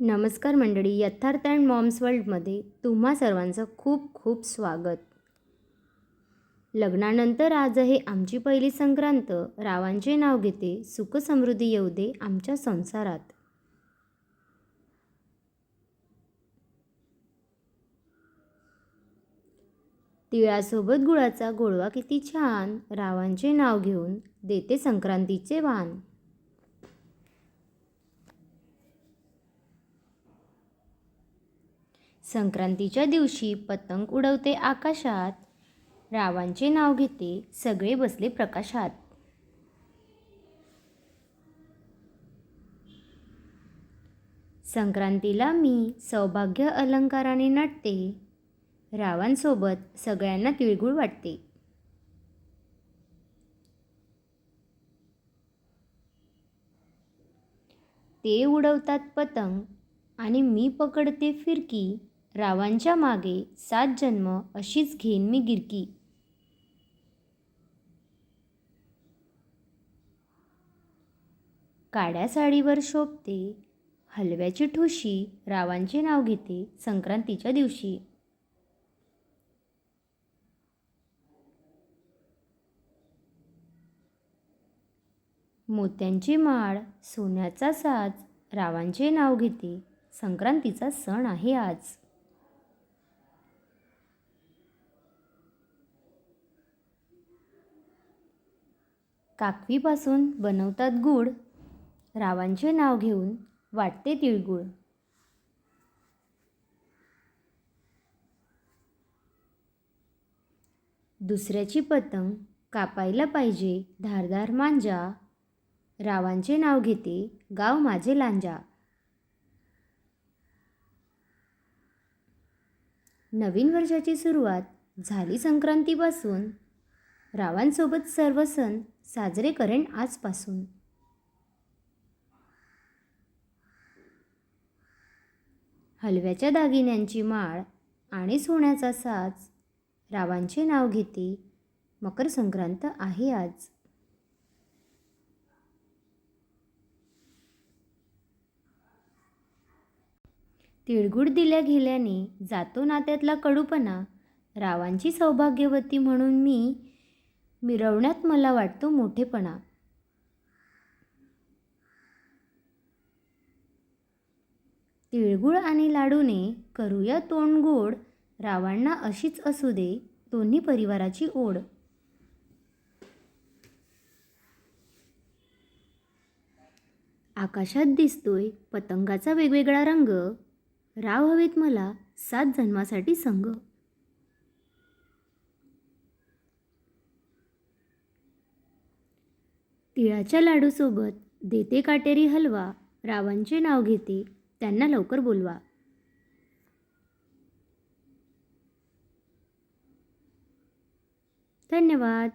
नमस्कार मंडळी यथार्थ अँड मॉम्स वर्ल्डमध्ये तुम्हा सर्वांचं खूप खूप स्वागत. लग्नानंतर आज आहे आमची पहिली संक्रांत रावांचे नाव घेते सुखसमृद्धी येऊ दे आमच्या संसारात. तिळासोबत गुळाचा गोडवा किती छान रावांचे नाव घेऊन देते संक्रांतीचे वाण. संक्रांतीच्या दिवशी पतंग उडवते आकाशात. रावांचे नाव घेते सगळे बसले प्रकाशात. संक्रांतीला मी सौभाग्य अलंकाराने नटते. रावांसोबत सगळ्यांना तिळगुळ वाटते. ते उडवतात पतंग आणि मी पकडते फिरकी. रावांच्या मागे सात जन्म अशीच घेईन मी गिरकी. काड्या साडीवर शोभते हलव्याची ठुशी रावांचे नाव घेते संक्रांतीच्या दिवशी. मोत्यांची माळ सोन्याचा साज रावांचे नाव घेते संक्रांतीचा सण आहे आज. काकवीपासून बनवतात गूळ. रावांचे नाव घेऊन वाटते तिळगुळ. दुसऱ्याची पतंग कापायला पाहिजे धारदार मांजा. रावांचे नाव घेते गाव माझे लांजा. नवीन वर्षाची सुरुवात झाली संक्रांतीपासून. रावांसोबत सर्व सण साजरे करेन आजपासून. हलव्याच्या दागिन्यांची माळ आणि सोन्याचा साज रावांचे नाव घेते. मकर संक्रांत आहे आज. तिळगुळ दिल्या गेल्याने जातो नात्यातला कडूपणा रावांची सौभाग्यवती म्हणून मी मिरवण्यात मला वाटतो मोठेपणा. तिळगुळ आणि लाडूने करूया तोंड गोड रावांना अशीच असू दे दोन्ही परिवाराची ओढ. आकाशात दिसतोय पतंगाचा वेगवेगळा रंग. राव हवेत मला सात जन्मासाठी संघ तिळाच्या लाडूसोबत देते काटेरी हलवा रावांचे नाव घेते त्यांना लवकर बोलवा. धन्यवाद.